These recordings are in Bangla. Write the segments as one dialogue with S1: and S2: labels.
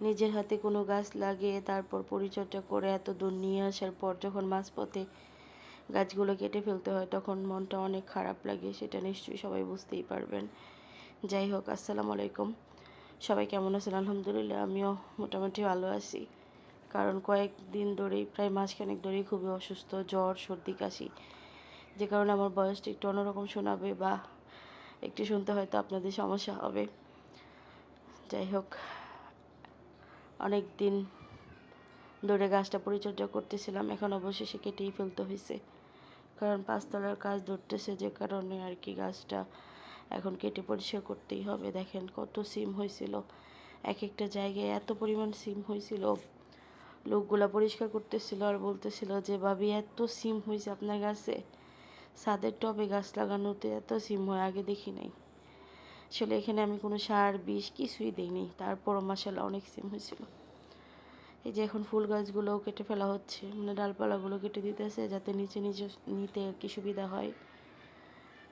S1: নিজের হাতে কোনো গাছ লাগিয়ে তারপর পরিচর্যা করে এত দূর নিয়ে আসার পর যখন মাঝপথে গাছগুলো কেটে ফেলতে হয়, তখন মনটা অনেক খারাপ লাগে, সেটা নিশ্চয়ই সবাই বুঝতেই পারবেন। যাই হোক, আসসালামু আলাইকুম। সবাই কেমন আছেন? আলহামদুলিল্লাহ, আমিও মোটামুটি ভালো আছি। কারণ কয়েকদিন ধরেই, প্রায় মাসখানেক ধরেই খুবই অসুস্থ, জ্বর, সর্দি, কাশি। যে কারণে আমার বয়সটা একটু অন্যরকম শোনাবে বা একটু শুনতে হয়তো আপনাদের সমস্যা হবে। যাই হোক অনেক দিন ধরে গাছটা পরিচর্যা করতেছিলাম। এখন অবশেষে কেটেই ফেলতে হয়েছে। কারণ পাঁচতলার কাজ ধরতেছে যে কারণে আর কি গাছটা এখন কেটে পরিষ্কার করতেই হবে। দেখেন কত সিম হয়েছিল। এক একটা জায়গায় এত পরিমাণ সিম হয়েছিল। লোকগুলা পরিষ্কার করতেছিল আর বলতেছিল যে, ভাবি, এত সিম হয়েছে আপনার গাছে। ছাদের টবে গাছ লাগানোতে এত সিম হয়, আগে দেখি নাই। আসলে এখানে আমি কোনো সার, বিষ কিছুই দিইনি। তারপরও মাসাল্লাহ অনেক সিম হয়েছিল। এই যে এখন ফুল গাছগুলোও কেটে ফেলা হচ্ছে। মানে ডালপালাগুলো কেটে দিতেছে যাতে নিচে নিচে নিতে আর কি সুবিধা হয়।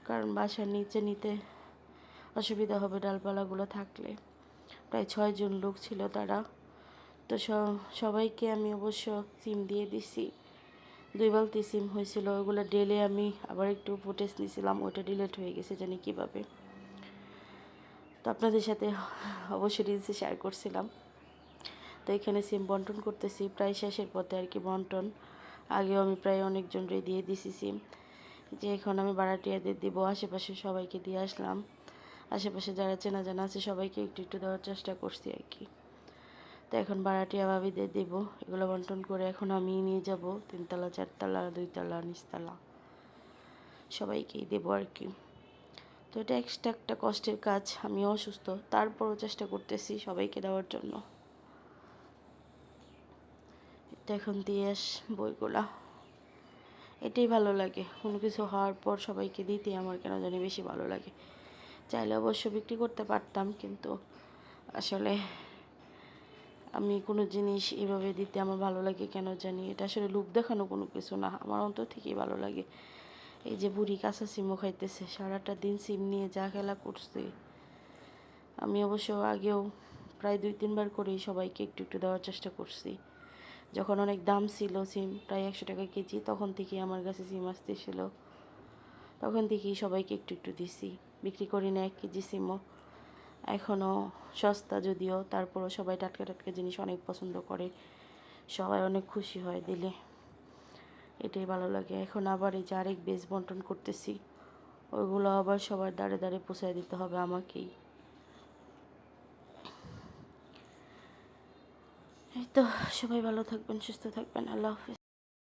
S1: কারণ বাসার নিচে নিতে অসুবিধা হবে ডালপালাগুলো থাকলে। প্রায় ছয়জন লোক ছিল তারা। তো সবাইকে আমি অবশ্য সিম দিয়ে দিছি। দুই বালতি সিম হয়েছিল। ওগুলো ডেলে আমি আবার একটু ফুটেজ নিয়েছিলাম ওটা ডিলেট হয়ে গেছে জানি কীভাবে। তো আপনাদের সাথে অবশ্যই রিলসে শেয়ার করছিলাম। তো এখানে সিম বন্টন করতেছি, প্রায় শেষের পথে আর কি বন্টন। আগেও আমি প্রায় অনেকজনরে দিয়ে দিছি সিম যে এখন আমি বাড়াটিয়াদের দিব, আশেপাশে সবাইকে দিয়ে আসলাম। আশেপাশে যারা চেনা জানা আছে, সবাইকে একটু একটু দেওয়ার চেষ্টা করছি আর কি। তো এখন বাড়াটিয়া ভাবিদের দেব, এগুলো বন্টন করে এখন আমি নিয়ে যাব, তিনতলা, চারতলা, দুইতলা, নিচতলা। সবাইকেই দেবো আর কি। তো এটা এক্সট্রা একটা কষ্টের কাজ আমি অসুস্থ। তারপরও চেষ্টা করতেছি সবাইকে দেওয়ার জন্য। এটা এখন দিয়ে আস বইগুলা। এটাই ভালো লাগে। কোনো কিছু হওয়ার পর সবাইকে দিতে আমার কেন জানি বেশি ভালো লাগে। চাইলে অবশ্য বিক্রি করতে পারতাম, কিন্তু আসলে আমি কোনো জিনিস এভাবে দিতে আমার ভালো লাগে কেন জানি? এটা আসলে লোক দেখানো কোনো কিছু না। আমার অন্তর থেকেই ভালো লাগে। এই যে বুড়ি কাঁচা সিমও খাইতেছে, সারাটা দিন সিম নিয়ে যা খেলা করছে। আমি অবশ্য আগেও প্রায় দুই, তিনবার করেই সবাইকে একটু একটু দেওয়ার চেষ্টা করছি। যখন অনেক দাম ছিল সিম, প্রায় একশো টাকা কেজি, তখন থেকেই আমার কাছে সিম আসতেছিল। তখন থেকেই সবাইকে একটু একটু দিছি। বিক্রি করি না এক কেজি সিমও। এখনও সস্তা যদিও, তারপরও সবাই টাটকা টাটকা জিনিস অনেক পছন্দ করে। সবাই অনেক খুশি হয় দিলে। এটাই ভালো লাগে। এখন আবার এই যে আরেক বেশ বন্টন করতেছি, ওইগুলো আবার সবার দাঁড়ে দাঁড়ে পোষায় দিতে হবে আমাকেই। এই তো, সবাই ভালো থাকবেন, সুস্থ থাকবেন, আল্লাহ হাফিজ।